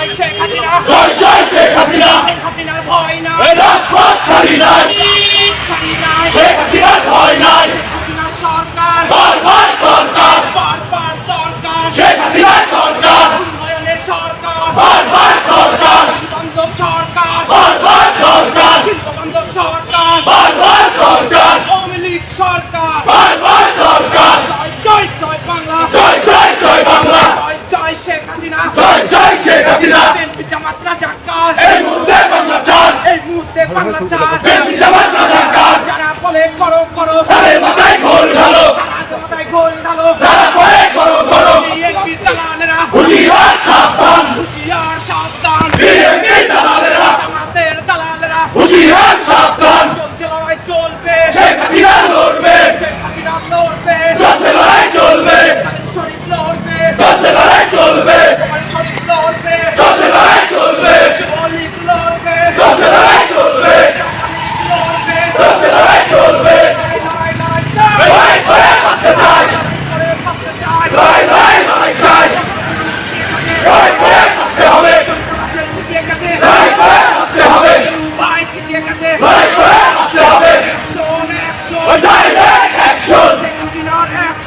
জয় শেখ হাসিনা। জয় জয় শেখ হাসিনা। শেখ হাসিনার ভয় না এ রাজপথ ছাড়ি নাই। ছাড়ি নাই শেখ হাসিনার ভয় নাই। হাসিনার সরকার। বারবার সরকার। বারবার সরকার। শেখ হাসিনার সরকার। উন্নয়নের সরকার। বারবার সরকার। বান্ধব সরকার। বারবার সরকার। বান্ধব সরকার। বারবার সরকার। আওয়ামী লীগ সরকার। বারবার সরকার। জয় জয় জয় বাংলা জয় জয় শেখ হাসিনা জয় জয় শেখ হাসিনা বিএনপি জামাত রাজাকার এই মুহূর্তে বাংলা চান এই করো যারা করে চলবে শেখ হাসিনা লড়বে চলবে খালেদ শরীফ লড়বে চলছে লড়াই চলবে অলিক লড়বে চলছে লড়াই চলবে লড়বে চলছে লড়াই চলবে লড়াই লড়াই চাই লড়াই করে বাঁচতে চাই করে বাঁচতে চাই লড়াই লড়াই লড়াই চাই লড়াই করে বাঁচতে হবে শিখিয়ে গেছে লড়াই করে বাঁচতে হবে ভাই শিখিয়ে গেছে লড়াই করে বাঁচতে হবে অ্যাকশন অ্যাকশন ডাইরেক্ট